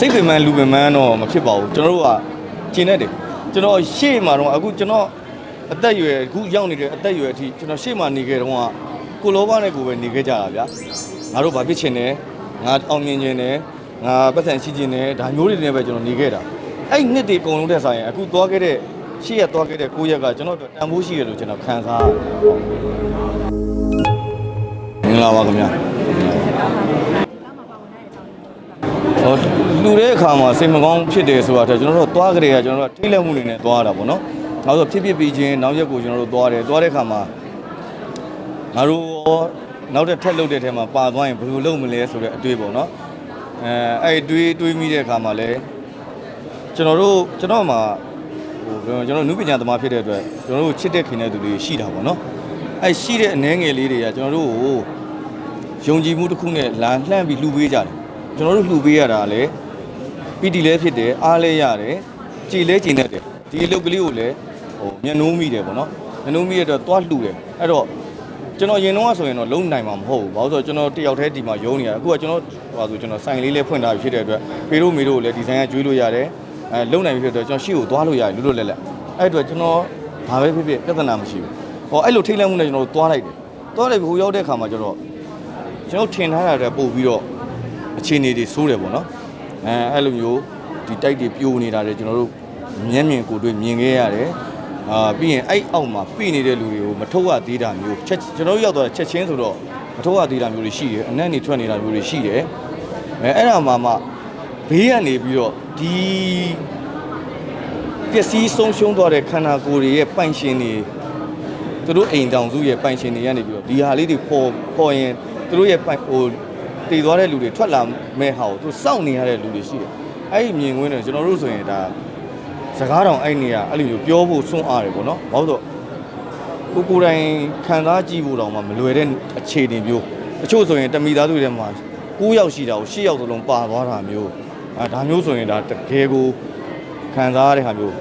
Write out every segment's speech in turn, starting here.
စိတ်ပင်ပန်းလူပင်ပန်းတော့မဖြစ်ပါဘူးကျွန်တော်တို့ကကျင်နေတယ်ကျွန်တော်ရှေ့မှာတော့အခုကျွန်တော်အသက်အရွယ်အခုရောက်နေတဲ့အသက်အရွယ်အထိကျွန်တော်ရှေ့မှာနေခဲ့တော့ကကိုလောဘနဲ့ကိုပဲနေခဲ့ကြတာဗျာငါတို့ဘာဖြစ်ချင်လဲငါအောင်မြင်ချင်တယ်ငါပတ်စံရှိချင်တယ်ဒါမျိုးတွေနဲ့ပဲကျွန်တော်နေခဲ့တာအဲ့နှစ်တွေအကုန်လုံးတက်ဆိုင်ရင်အခုသွားခဲ့တဲ့ရှေ့ရက်သွားခဲ့တဲ့ကိုရက်ကကျွန်တော်တို့တန်ဖိုးရှိရလို့ကျွန်တော်ခံစားရတယ်မင်္ဂလာပါခင်ဗျာ ဟောလူတဲ့အခါမှာစိတ်မကောင်းဖြစ်တယ်ဆိုတာတော့ကျွန်တော်တို့သွားကြတယ်ကကျွန်တော်တို့ထိတ်လန့်မှုနေနဲ့သွားတာပေါ့နော်။နောက်ဆိုဖြစ်ဖြစ်ပြီးချင်းနောက်ရက်ကိုကျွန်တော်တို့သွားတယ်သွားတဲ့အခါမှာငါတို့ရောနောက်တစ်ထက်လုတ်တဲ့ထဲမှာပါသွားရင်ဘယ်လိုလုပ်မလဲဆိုတဲ့အတွေ့ပေါ့နော်။အဲအဲ့တွေးတွေးမိတဲ့အခါမှာလည်းကျွန်တော်တို့ကျွန်တော်မှာဟိုကျွန်တော်နုပညာသမားဖြစ်တဲ့အတွက်ကျွန်တော်တို့ချစ်တဲ့ခင်တဲ့သူတွေရှိတာပေါ့နော်။အဲ့ရှိတဲ့အနေငယ်လေးတွေကကျွန်တော်တို့ကိုယုံကြည်မှုတစ်ခုနဲ့လာလှမ်းပြီးလှူပေးကြတယ် ကျွန်တော်တို့လှူပေးရတာလည်းပီတီလည်းဖြစ်တယ်အားလည်းရတယ်ကြည်လည်းကြည်နေတယ်ဒီအလုပ်ကလေးကိုလည်းဟိုမျက်နှိုးမိတယ်ပေါ့နော်မျက်နှိုးမိရတော့သွားလှူတယ်အဲ့တော့ကျွန်တော်ရင်တော့ဆိုရင်တော့လုံးနိုင်မှာမဟုတ်ဘူးဘာလို့ဆိုတော့ကျွန်တော်တယောက်တည်းဒီမှာယုံနေရအခုကကျွန်တော်ဟိုဆိုကျွန်တော်ဆိုင်လေးလေးဖွင့်ထားပြီးဖြစ်တဲ့အတွက်ပေတို့မေတို့လည်းဒီဇိုင်းကကျွေးလို့ရတယ်အဲလုံးနိုင်ပြီဖြစ်တဲ့အတွက်ကျွန်တော်ရှေ့ကိုသွားလို့ရတယ်လွတ်လွတ်လပ်လပ်အဲ့အတွက်ကျွန်တော်ဘာပဲဖြစ်ဖြစ်ပြဿနာမရှိဘူးဟောအဲ့လိုထိတ်လန့်မှုနဲ့ကျွန်တော်တို့သွားလိုက်တယ်သွားလိုက်ပြီးဟိုရောက်တဲ့အခါမှာကျတော့ကျွန်တော်ထင်ထားတာတဲ့ပို့ပြီးတော့ အခြေအနေတွေဆိုးတယ်ပေါ့နော်အဲအဲ့လိုမျိုးဒီတိုက်တွေပြိုနေတာတွေကျွန်တော်တို့မျက်မြင်ကိုယ်တွေ့မြင်ခဲ့ရတယ်အာပြီးရင်အဲ့အောက်မှာပြိနေတဲ့လူတွေကိုမထုတ်ရသေးတာမျိုးချက်ကျွန်တော်တို့ရောက်သွားတဲ့ချက်ချင်းဆိုတော့မထုတ်ရသေးတာမျိုးတွေရှိတယ်အနက်နေထွက်နေတာမျိုးတွေရှိတယ်အဲအဲ့ဒါမှမှဘေးကနေပြီးတော့ဒီပျက်စီးဆုံးရှုံးသွားတဲ့ခန္ဓာကိုယ်တွေရဲ့ပိုင်ရှင်တွေသူတို့အိမ်တောင်စုရဲ့ပိုင်ရှင်တွေကနေပြီးတော့ဒီဟာလေးတွေပေါ်ပေါ်ရင်သူတို့ရဲ့ပိုင်ဟို တည်သွားတဲ့လူတွေထွက်လာမဲ့ဟာကိုသူစောင့်နေရတဲ့လူတွေရှိတယ်။အဲ့ဒီမြင်ကွင်းတွေကျွန်တော်တို့ဆိုရင်ဒါစကားတောင်အဲ့နေရအဲ့လိုမျိုးပြောဖို့စွန့်အားတယ်ပေါ့နော်။ဘာလို့ဆိုကိုကိုယ်တိုင်ခံစားကြည့်ဖို့တောင်မှမလွယ်တဲ့အခြေအနေမျိုးတချို့ဆိုရင်တမိသားစုတွေထဲမှာ9ယောက်ရှိတာကို10ယောက်သလုံးပါသွားတာမျိုးအဲဒါမျိုးဆိုရင်ဒါတကယ်ကိုခံစားရတဲ့ဟာမျိုး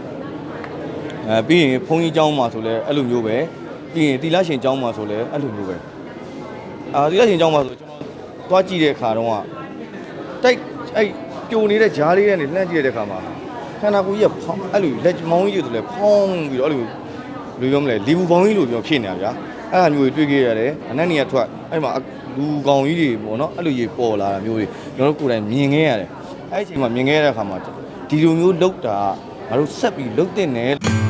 အဲပြီးရင်ဘုန်းကြီးကျောင်းမှာဆိုလဲအဲ့လိုမျိုးပဲပြီးရင်တီလာရှင်ကျောင်းမှာဆိုလဲအဲ့လိုမျိုးပဲအာတီလာရှင်ကျောင်းမှာဆိုကျွန်တော် သွားကြည့်တဲ့အခါတော့ကတိုက်အဲ့ပြိုနေတဲ့ဂျားလေးကနေလှမ်းကြည့်တဲ့အခါမှာခန္ဓာကိုယ်ကြီးကဖောင်းအဲ့လိုလက်မောင်းကြီးတွေဆိုလဲဖောင်းပြီးတော့အဲ့လိုလူပြောမလဲလီဘူးပေါင်းကြီးလိုပြောဖြစ်နေတာဗျာအဲ့ဒါမျိုးတွေတွေ့ခဲ့ရတယ်အနက်နေရထွက်အဲ့မှာလူကောင်ကြီးတွေပေါ့နော်အဲ့လိုကြီးပေါ်လာတာမျိုးတွေကျွန်တော်တို့ကိုယ်တိုင်မြင်ခဲ့ရတယ်အဲ့ဒီအချိန်မှာမြင်ခဲ့ရတဲ့အခါမှာဒီလိုမျိုးလောက်တာငါတို့ဆက်ပြီးလုတ်တဲ့နယ်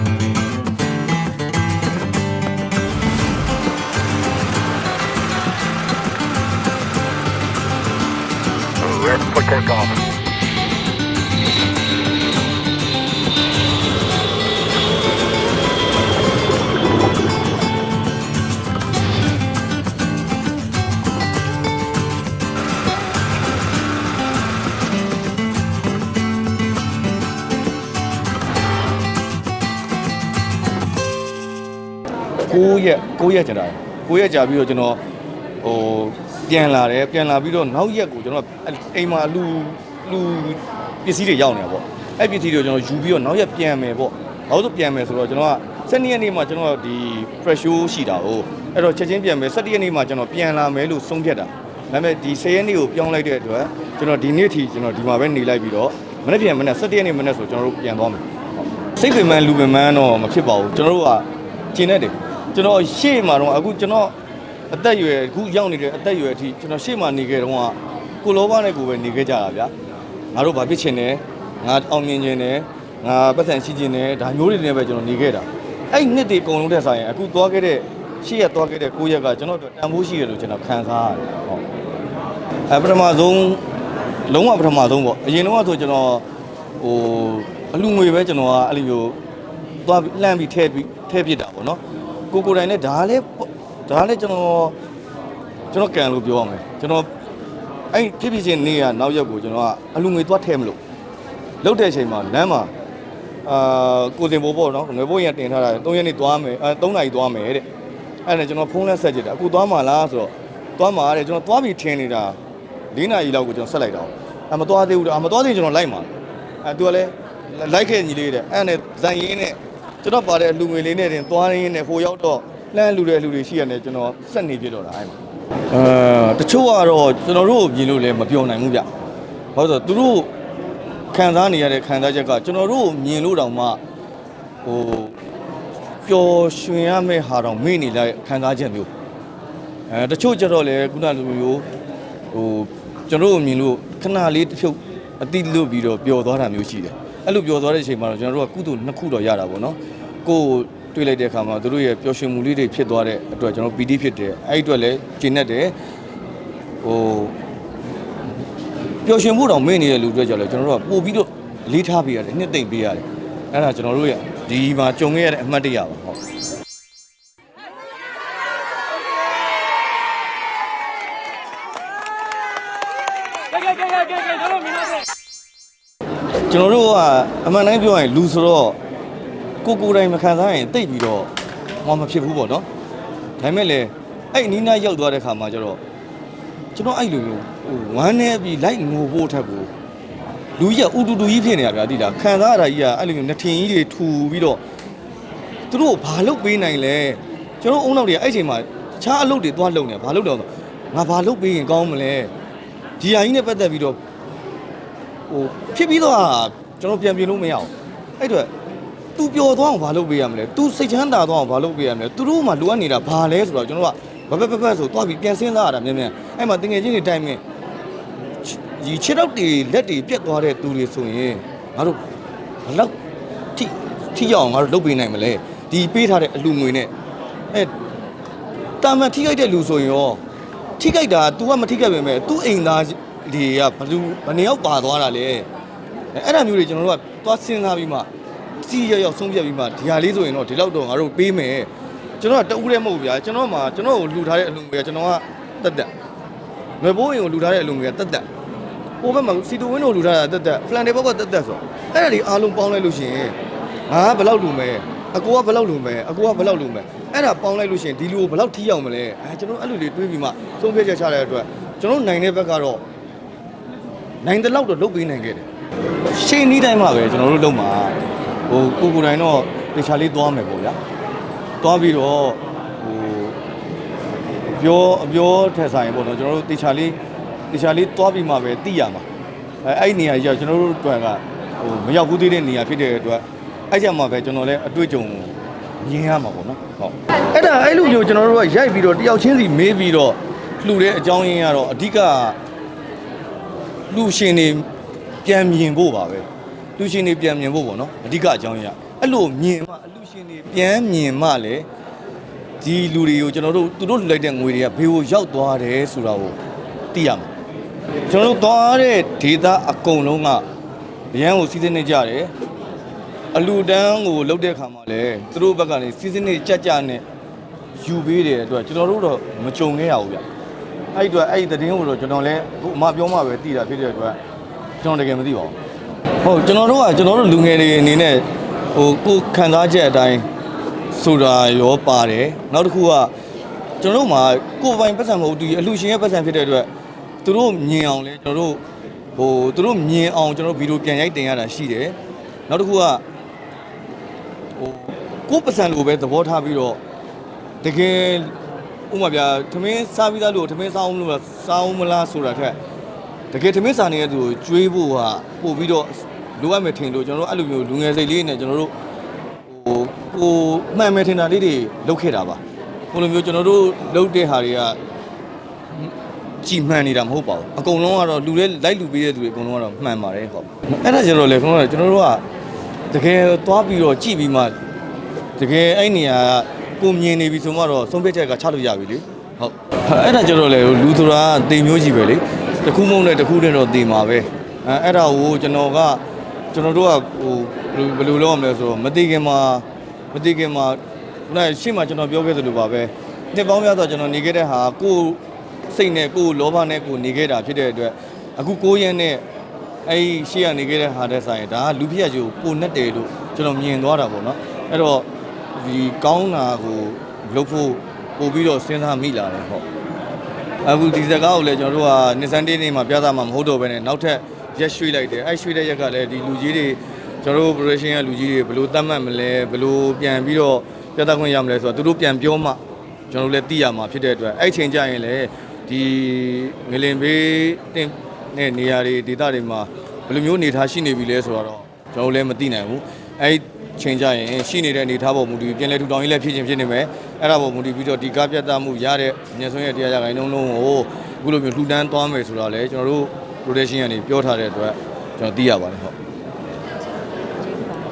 for takeoff. 9ရက်9ရက်ကျန်တာ9ရက်ကြာ ပြီးတော့ကျွန်တော်ဟိုပြန်လာတယ်ပြန်လာပြီးတော့နောက်ရက်ကိုကျွန်တော်အိမ်မှာလူလူပစ္စည်းတွေရောက်နေတာပေါ့အဲ့ပစ္စည်းတွေကိုကျွန်တော်ယူပြီးတော့နောက်ရက်ပြန်မယ်ပေါ့ဘာလို့ဆိုပြန်မယ်ဆိုတော့ကျွန်တော်က7ရက်နေ့မှာကျွန်တော်ဒီ fresh show ရှိတာ哦အဲ့တော့ချက်ချင်းပြန်မယ်7ရက်နေ့မှာကျွန်တော်ပြန်လာမယ်လို့ဆုံးဖြတ်တာဒါပေမဲ့ဒီ10ရက်နေ့ကိုပြောင်းလိုက်တဲ့အတွက်ကျွန်တော်ဒီနေ့ထိကျွန်တော်ဒီမှာပဲနေလိုက်ပြီးတော့မနေ့ပြန်မနေ့7ရက်နေ့မနေ့ဆိုကျွန်တော်တို့ပြန်သွားမယ်စိတ်ပင်ပန်းလူပင်ပန်းတော့မဖြစ်ပါဘူးကျွန်တော်တို့ကကျင်နေတယ်ကျွန်တော်ရှေ့မှာတော့အခုကျွန်တော် အသက်အရွယ်အခုရောက်နေတဲ့အသက်အရွယ်အထိကျွန်တော်ရှေ့မှာနေခဲ့တော့ကကိုလောဘနဲ့ကိုပဲနေခဲ့ကြတာဗျာငါတို့ဘာဖြစ်ချင်လဲငါအောင်မြင်ချင်တယ်ငါပတ်စံရှိချင်တယ်ဒါမျိုးတွေနဲ့ပဲကျွန်တော်နေခဲ့တာအဲ့နှစ်တွေအကုန်လုံးတက်ဆိုင်ရင်အခုသွားခဲ့တဲ့ရှေ့ရက်သွားခဲ့တဲ့ကိုရက်ကကျွန်တော်တို့တန်ဖိုးရှိရလို့ကျွန်တော်ခံစားရတယ်ဟုတ်အဲပထမဆုံးလုံးဝပထမဆုံးပေါ့အရင်တော့ဆိုကျွန်တော်ဟိုအလူငွေပဲကျွန်တော်ကအဲ့လိုမျိုးသွားပြီးလှမ်းပြီးထဲပြီးထဲပစ်တာပေါ့နော်ကိုကိုယ်တိုင်နဲ့ဒါလည်း ဒါလည်းကျွန်တော်ကျွန်တော်ကန်လို့ပြောရမယ်ကျွန်တော်အဲ့ဖြစ်ဖြစ်ချင်းနေ့ကနောက်ရက်ကိုကျွန်တော်ကအလူငွေသွားထဲမလို့လုတ်တဲ့အချိန်မှာလမ်းမှာအာကိုစင်ဘိုးပေါ့နော်ငွေဘိုးရင်တင်ထားတာ3ရက်နေ့သွားမယ်အဲ3နာရီသွားမယ်တဲ့အဲ့ဒါကျွန်တော်ဖုန်းလက်ဆက်ကြည့်တာအခုသွားမှာလားဆိုတော့သွားမှာတဲ့ကျွန်တော်သွားပြီးထင်နေတာ4နာရီလောက်ကိုကျွန်တော်ဆက်လိုက်တာအမသွားသေးဘူးတဲ့အမသွားသေးကျွန်တော်လိုက်မှာအဲသူကလည်းလိုက်ခဲ့ညီလေးတဲ့အဲ့နဲ့ဇန်ရင်းနဲ့ကျွန်တော်ပါတဲ့လူငွေလေးနဲ့တင်သွားရင်းနဲ့ဟိုရောက်တော့ လှမ်းလူတဲ့လူတွေရှိရတယ်ကျွန်တော်ဆက်နေပြတော့တာအဲ့မှာအဲတချို့ကတော့ကျွန်တော်တို့ကိုမြင်လို့လည်းမပြောနိုင်ဘူးဗျဘာလို့လဲဆိုတော့သူတို့ခံစားနေရတဲ့ခံစားချက်ကကျွန်တော်တို့မြင်လို့တောင်မှဟိုပျော်ရွှင်ရမယ့်ဟာတောင်မေ့နေလိုက်ခံစားချက်မျိုးအဲတချို့ကြတော့လေခုနလိုမျိုးဟိုကျွန်တော်တို့မြင်လို့ခဏလေးတစ်ဖြုတ်အတိလွတ်ပြီးတော့ပျော်သွားတာမျိုးရှိတယ်အဲ့လိုပျော်သွားတဲ့အချိန်မှာတော့ကျွန်တော်တို့ကကုသိုလ်နှစ်ခုတော့ရတာပေါ့နော်ကိုယ် တွေ့လိုက်တဲ့အခါမှာတို့ရဲ့ပျော်ရွှင်မှုလေးတွေဖြစ်သွားတဲ့အတွက်ကျွန်တော်ပီတိဖြစ်တယ်အဲ့ဒီအတွက်လည်းကျင့်တတ်တယ်ဟိုပျော်ရွှင်မှုတောင်မင်းနေတဲ့လူတွေကြောင့်လည်းကျွန်တော်တို့ကပို့ပြီးတော့လေးထားပေးရတယ်နှစ်သိမ့်ပေးရတယ်အဲ့ဒါကျွန်တော်တို့ရဒီမှာကြုံခဲ့ရတဲ့အမှတ်တရပါဟုတ်ကျွန်တော်တို့ကအမှန်တိုင်းပြောရင်လူဆိုတော့ ကိုကိုယ်တိုင်မခံစားရင်တိတ်ပြီးတော့မမဖြစ်ဘူးပေါ့နော်ဒါပေမဲ့လေအဲ့အနီးနားရောက်သွားတဲ့ခါမှာကျတော့ကျွန်တော်အဲ့လိုမျိုးဟိုဝမ်းနေပြီးလိုက်ငိုဖို့ထက်ကိုလူကြီးကဥတူတူကြီးဖြစ်နေတာဗျာတိတာခံစားရတာကြီးကအဲ့လိုမျိုးနှထင်ကြီးတွေထူပြီးတော့သူတို့ဘာလုပ်ပေးနိုင်လဲကျွန်တော်အုံနောက်တွေကအဲ့ချိန်မှာတခြားအလုပ်တွေသွားလုပ်နေဘာလုပ်တော့ငါဘာလုပ်ပေးရင်ကောင်းမလဲဒီဟာကြီးနဲ့ပတ်သက်ပြီးတော့ဟိုဖြစ်ပြီးတော့ကျွန်တော်ပြန်ပြင်လို့မရအောင်အဲ့တော့ သူပျော်သွားအောင်ဘာလုပ်ပေးရမလဲသူစိတ်ချမ်းသာသွားအောင်ဘာလုပ်ပေးရမလဲသူတို့မှလိုအပ်နေတာဘာလဲဆိုတော့ကျွန်တော်ကဘက်ဘက်ဘက်ဆိုသွားပြီးပြန်စဉ်းစားရတာမြန်မြန်အဲ့မှာတငယ်ချင်းတွေတိုင်မင်းဒီခြေထောက်တွေလက်တွေပြက်သွားတဲ့သူတွေဆိုရင်ငါတို့ဘလောက်ထိထိရအောင်ငါတို့လုပ်ပေးနိုင်မလဲဒီပေးထားတဲ့အလူငွေနဲ့အဲတာမန်ထိခိုက်တဲ့လူဆိုရင်ရောထိခိုက်တာ तू ကမထိခိုက်ပေမဲ့ तू အိမ်သားတွေကဘယ်သူဘယ်နှယောက်ပါသွားတာလဲအဲ့အဲ့ဒါမျိုးတွေကျွန်တော်တို့ကသွားစဉ်းစားပြီးမှ စီရရောက်ဆုံးဖြတ်ပြီးမှဒီဟာလေးဆိုရင်တော့ဒီလောက်တော့ငါတို့ပေးမယ်ကျွန်တော်ကတဦးတည်းမဟုတ်ဘူးဗျာကျွန်တော်မှကျွန်တော်ကိုလှူထားတဲ့အလူငွေကကျွန်တော်ကတက်တက်ငွေဘိုးရင်ကိုလှူထားတဲ့အလူငွေကတက်တက်ဟိုဘက်မှာစီတူဝင်းတို့လှူထားတာတက်တက်ဖလန်တေဘောကတက်တက်ဆိုအဲ့ဒါဒီအားလုံးပေါင်းလိုက်လို့ရှိရင်ငါကဘယ်လောက်လှူမယ်အကိုကဘယ်လောက်လှူမယ်အကိုကဘယ်လောက်လှူမယ်အဲ့ဒါပေါင်းလိုက်လို့ရှိရင်ဒီလူကိုဘယ်လောက်ထိရောက်မလဲအဲကျွန်တော်အဲ့လိုလေးတွေးပြီးမှဆုံးဖြတ်ချက်ချတဲ့အတွက်ကျွန်တော်နိုင်တဲ့ဘက်ကတော့နိုင်တဲ့လောက်တော့လုပ်ပေးနိုင်ခဲ့တယ်ရှင်းနီးတိုင်းမှာပဲကျွန်တော်တို့လုပ်မှာ ဟိုကိုကိုယ်တိုင်တော့တေချာလေးသွားမယ်ပေါ့ဗျာသွားပြီးတော့ဟိုပြောအပြောထက်ဆိုင်ပေါ့နော်ကျွန်တော်တို့တေချာလေးတေချာလေးသွားပြီးမှပဲသိရမှာအဲအဲ့ဒီနေရာကြီးကကျွန်တော်တို့အတွက်ကဟိုမရောက်ဘူးသေးတဲ့နေရာဖြစ်တဲ့အတွက်အဲ့ကြမှာပဲကျွန်တော်လည်းအတွေ့အကြုံမြင်ရမှာပေါ့နော်ဟုတ်အဲ့ဒါအဲ့လိုမျိုးကျွန်တော်တို့ကရိုက်ပြီးတော့တယောက်ချင်းစီမေးပြီးတော့လှူတဲ့အကြောင်းရင်းကတော့အဓိကလူရှင်တွေပြန်မြင်ဖို့ပါပဲ လူရှင်တွေပြန်မြင်ဖို့ပေါ့နော်အဓိကအကြောင်းရင်းကအဲ့လိုမြင်မှအလူရှင်တွေပြန်မြင်မှလေဒီလူတွေကိုကျွန်တော်တို့သူတို့လူလိုက်တဲ့ငွေတွေကဘေးကိုရောက်သွားတယ်ဆိုတာကိုသိရမှာကျွန်တော်တို့သွားတဲ့ဒေတာအကုန်လုံးကရန်ကိုစီးစင်းနေကြတယ်အလူတန်းကိုလုတ်တဲ့ခါမှာလေသူတို့ဘက်ကနေစီးစင်းနေကြကြနဲ့ယူပေးတယ်အတွက်ကျွန်တော်တို့တော့မကြုံခဲ့ရဘူးဗျအဲ့ဒီအတွက်အဲ့ဒီသတင်းကိုတော့ကျွန်တော်လည်းအခုအမပြောမှပဲသိတာဖြစ်တဲ့အတွက်ကျွန်တော်တကယ်မသိပါဘူး ဟုတ်ကျွန်တော်တို့ကကျွန်တော်တို့လူငယ်တွေအနေနဲ့ဟိုကိုယ်ခံစားချက်အတိုင်းဆိုတာရောပါတယ်နောက်တစ်ခုကကျွန်တော်တို့မှာကိုယ်ပိုင်ပတ်စံမဟုတ်တူအလှရှင်ရဲ့ပတ်စံဖြစ်တဲ့အတွက်သူတို့မြင်အောင်လဲကျွန်တော်တို့ဟိုသူတို့မြင်အောင်ကျွန်တော်တို့ဗီဒီယိုပြန်ရိုက်တင်ရတာရှိတယ်နောက်တစ်ခုကဟိုကိုယ်ပတ်စံလိုပဲသဘောထားပြီးတော့တကယ်ဥပမာဗျာသမင်းစားပြီးသားလို့သမင်းစားအောင်လို့လားစားအောင်မလားဆိုတာထက်တကယ်သမင်းစားနေတဲ့သူကိုကျွေးဖို့ဟာပို့ပြီးတော့ လိုအပ်မယ်ထင်လို့ကျွန်တော်တို့အဲ့လိုမျိုးလူငယ်စိတ်လေးနဲ့ကျွန်တော်တို့ဟိုကိုမှန်မယ်ထင်တာလေးတွေလုပ်ခဲ့တာပါဟိုလိုမျိုးကျွန်တော်တို့လုပ်တဲ့ဟာတွေကကြည်မှန်နေတာမဟုတ်ပါဘူးအကုန်လုံးကတော့လူလဲလိုက်လူပေးတဲ့သူတွေအကုန်လုံးကတော့မှန်ပါတယ်ဟုတ်အဲ့ဒါကျတော့လေကျွန်တော်တို့ကကျွန်တော်တို့ကတကယ်သွားပြီးတော့ကြည်ပြီးမှတကယ်အဲ့နေရာကကိုမြင်နေပြီဆိုမှတော့ဆုံးဖြတ်ချက်ကချလို့ရပြီလေဟုတ်အဲ့ဒါကြတော့လေလူဆိုတာကတိမ်မျိုးကြီးပဲလေတစ်ခုမဟုတ်နဲ့တစ်ခုတည်းတော့တင်ပါပဲအဲအဲ့ဒါကိုကျွန်တော်က ကျွန်တော်တို့ကဟိုဘယ်လိုဘယ်လိုလုပ်ရမလဲဆိုတော့မသိခင်မှာမသိခင်မှာခုနကရှေ့မှာကျွန်တော်ပြောခဲ့သလိုပါပဲနှစ်ပေါင်းများစွာကျွန်တော်နေခဲ့တဲ့ဟာကိုယ်စိတ်နဲ့ကိုယ်လောဘနဲ့ကိုယ်နေခဲ့တာဖြစ်တဲ့အတွက်အခုကိုယ်ရန်နဲ့အဲ့ဒီရှေ့ကနေခဲ့တဲ့ဟာတဲ့ဆိုင်ဒါကလူဖြစ်ရကြီးကိုပိုနဲ့တယ်လို့ကျွန်တော်မြင်သွားတာပေါ့နော်အဲ့တော့ဒီကောင်းတာကိုလုပ်ဖို့ပို့ပြီးတော့စဉ်းစားမိလာတယ်ဟုတ်အခုဒီစကားကိုလည်းကျွန်တော်တို့ကနှစ်ဆန်းတင်းနေမှာပြသမှာမဟုတ်တော့ဘဲနဲ့နောက်ထပ် ရက်ရွှေ့လိုက်တယ်အဲ့ရွှေ့တဲ့ရက်ကလည်းဒီလူကြီးတွေကျွန်တော်တို့ operation ကလူကြီးတွေဘယ်လိုသတ်မှတ်မလဲဘယ်လိုပြန်ပြီးတော့ပြသခွင့်ရမလဲဆိုတော့သူတို့ပြန်ပြောမှကျွန်တော်တို့လည်းသိရမှာဖြစ်တဲ့အတွက်အဲ့ချိန်ကျရင်လည်းဒီငလင်ဘေးတင်တဲ့နေရာတွေဒေသတွေမှာဘယ်လိုမျိုးအနေထားရှိနေပြီလဲဆိုတော့ကျွန်တော်လည်းမသိနိုင်ဘူးအဲ့ချိန်ကြရင်ရှိနေတဲ့အနေထားပေါ်မူတည်ပြန်လဲထူထောင်ရေးလည်းဖြစ်ချင်းဖြစ်နေမယ်အဲ့ဒါပေါ်မူတည်ပြီးတော့ဒီကပြတ်သားမှုရတဲ့မြန်ဆုံးရဲ့တရားရဂိုင်းလုံးလုံးကိုအခုလိုမျိုးလှူဒန်းသွားမယ်ဆိုတော့လေကျွန်တော်တို့ production ကနေပြောထားတဲ့အတွက်ကျွန်တော်သိရပါတယ်ဟုတ်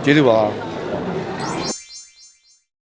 ကျေးဇူးပါ